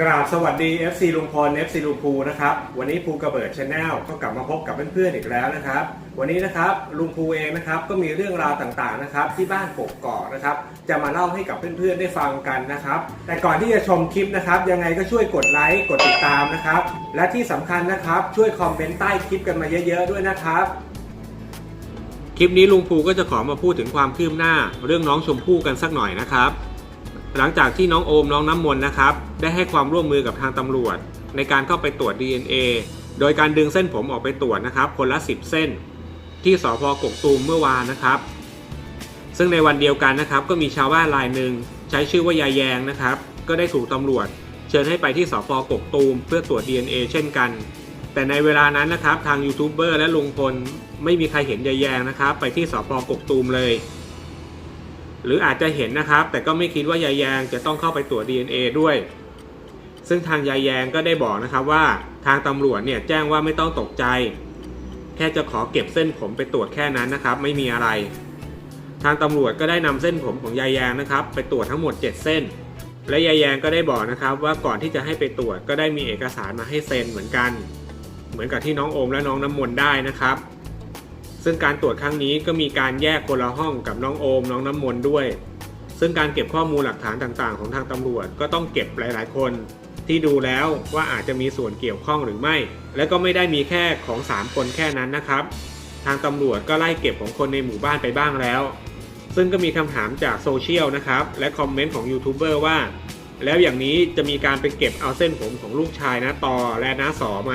กราบสวัสดี FC ลุงพล FC ลุงภูนะครับ วันนี้ภูกระเบิดชาแนลก็กลับมาพบกับเพื่อนๆอีกแล้วนะครับ วันนี้นะครับลุงภูเองนะครับก็มีเรื่องราวต่างๆนะครับที่บ้านกกอกนะครับจะมาเล่าให้กับเพื่อนๆได้ฟังกันนะครับ แต่ก่อนที่จะชมคลิปนะครับยังไงก็ช่วยกดไลค์กดติดตามนะครับ และที่สำคัญนะครับช่วยคอมเมนต์ใต้คลิปกันมาเยอะๆด้วยนะครับ คลิปนี้ลุงภูก็จะขอมาพูดถึงความคืบหน้า เรื่องน้องชมพู่กันสักหน่อยนะครับ หลังจากที่น้องโอมน้องน้ำมนต์นะครับ ได้ให้ความร่วมมือกับทางตำรวจ ในการเข้าไปตรวจ DNA โดยการดึงเส้นผมออกไปตรวจนะครับคนละ 10 เส้น ที่สพกกตูมเมื่อวานนะครับ ซึ่งในวันเดียวกันนะครับ ก็มีชาวบ้านรายหนึ่งใช้ชื่อว่ายายแยงนะครับ ก็ได้ถูกตำรวจ เชิญให้ไปที่สพกกตูมเพื่อตรวจ DNA เช่นกัน แต่ในเวลานั้นนะครับ ทางยูทูบเบอร์และลุงพลไม่มีใครเห็นยายแยงนะครับ ไปที่สพกกตูมเลย หรืออาจจะเห็นนะครับ แต่ก็ไม่คิดว่ายายแยงจะต้องเข้าไปตรวจ DNA ด้วย ซึ่งทางยายแยงก็ได้บอกนะครับว่าทางตำรวจเนี่ยแจ้งว่าไม่ต้องตกใจ แค่จะขอเก็บเส้นผมไปตรวจแค่นั้นนะครับ ไม่มีอะไร ทางตำรวจก็ได้นำเส้นผมของยายแยงนะครับ ไปตรวจทั้งหมด 7 เส้น และยายแยงก็ได้บอกนะครับ ว่าก่อนที่จะให้ไปตรวจก็ได้มีเอกสารมาให้เซ็นเหมือนกัน เหมือนกับที่น้องโอมและน้องน้ำมนต์ได้นะครับ ซึ่งการตรวจครั้งนี้ก็มีการแยกคนละห้องกับน้องโอม น้องน้ำมนต์ด้วยซึ่งการเก็บข้อมูลหลักฐานต่างๆ ของทางตำรวจก็ต้องเก็บหลาย ๆ คน ที่ดูแล้วว่าอาจจะมีส่วนเกี่ยวข้องหรือไม่ และก็ไม่ได้มีแค่ของ 3 คนแค่นั้นนะครับ ทางตำรวจก็ไล่เก็บของคนในหมู่บ้านไปบ้างแล้ว ซึ่งก็มีคำถามจากโซเชียลนะครับ และคอมเมนต์ของยูทูบเบอร์ว่า แล้วอย่างนี้จะมีการไปเก็บเอาเส้นผมของลูกชายนะต่อและน้าสอไหม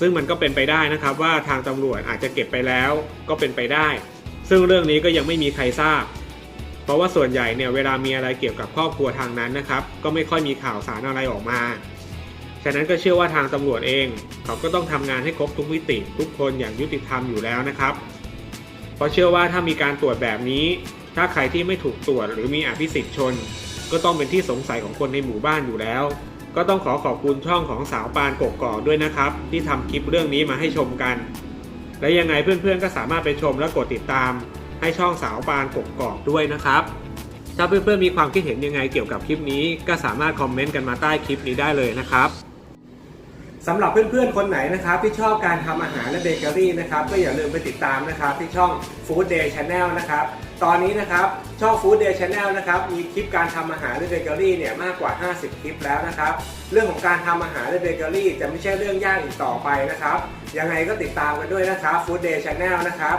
ซึ่งมันก็เป็นไปได้นะครับว่าทางตำรวจอาจจะเก็บไปแล้วก็เป็นไปได้ ซึ่งเรื่องนี้ก็ยังไม่มีใครทราบ เพราะว่าส่วนใหญ่เนี่ยเวลามีอะไรเกี่ยวกับครอบครัวทางนั้นนะครับ ก็ไม่ค่อยมีข่าวสารอะไรออกมา ฉะนั้นก็เชื่อว่าทางตำรวจเอง เขาก็ต้องทำงานให้ครบทุกมิติทุกคนอย่างยุติธรรมอยู่แล้วนะครับ เพราะเชื่อว่าถ้ามีการตรวจแบบนี้ ถ้าใครที่ไม่ถูกตรวจหรือมีอภิสิทธิ์ชน ก็ต้องเป็นที่สงสัยของคนในหมู่บ้านอยู่แล้ว ก็ต้องขอขอบคุณช่องของสาวปานกกอกด้วยนะครับ ที่ทำคลิปเรื่องนี้มาให้ชมกัน และยังไงเพื่อนๆก็สามารถไปชมและกดติดตาม ให้ช่องสาวปานกกอกด้วยนะครับ ถ้าเพื่อนๆมีความคิดเห็นยังไงเกี่ยวกับคลิปนี้ ก็สามารถคอมเมนต์กันมาใต้คลิปนี้ได้เลยนะครับสำหรับเพื่อนๆ คนไหนนะครับที่ชอบการทำอาหารและเบเกอรี่นะครับก็อย่าลืมไปติดตามนะครับที่ช่อง Food Day Channel นะครับตอนนี้นะครับช่อง Food Day Channel นะครับมีคลิปการทำอาหารและเบเกอรี่เนี่ยมากกว่า 50 คลิปแล้วนะครับเรื่องของการทำอาหารและเบเกอรี่จะไม่ใช่เรื่องยากอีกต่อไปนะครับยังไงก็ติดตามกันด้วยนะครับ Food Day Channel นะครับ